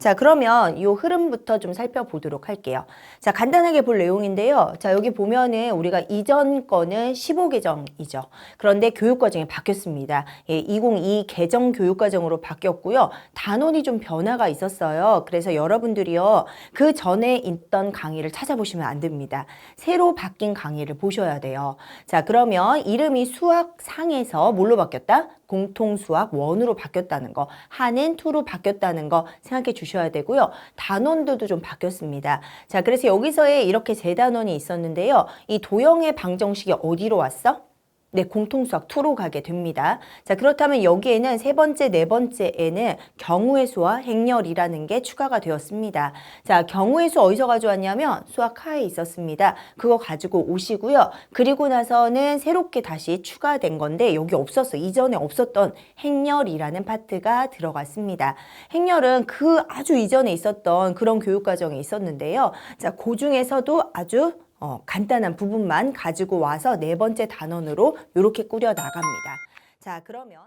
자, 그러면 이 흐름부터 좀 살펴보도록 할게요. 자, 간단하게 볼 내용인데요. 자, 여기 보면은 우리가 이전 거는 15개정이죠. 그런데 교육과정이 바뀌었습니다. 예, 2022 개정 교육과정으로 바뀌었고요. 단원이 좀 변화가 있었어요. 그래서 여러분들이요. 그 전에 있던 강의를 찾아보시면 안 됩니다. 새로 바뀐 강의를 보셔야 돼요. 자, 그러면 이름이 수학상에서 뭘로 바뀌었다? 공통수학 원으로 바뀌었다는 거, 한은 투로 바뀌었다는 거 생각해 주셔야 되고요. 단원들도 좀 바뀌었습니다. 자, 그래서 여기서의 이렇게 세 단원이 있었는데요. 이 도형의 방정식이 어디로 왔어? 네, 공통수학 2로 가게 됩니다. 자, 그렇다면 여기에는 세 번째, 네 번째에는 경우의 수와 행렬이라는 게 추가가 되었습니다. 자, 경우의 수 어디서 가져왔냐면 수학 하에 있었습니다. 그거 가지고 오시고요. 그리고 나서는 새롭게 다시 추가된 건데 여기 없었어. 이전에 없었던 행렬이라는 파트가 들어갔습니다. 행렬은 그 아주 이전에 있었던 그런 교육 과정이 있었는데요. 자, 그 중에서도 아주 어, 간단한 부분만 가지고 와서 네 번째 단원으로 이렇게 꾸려 나갑니다. 자, 그러면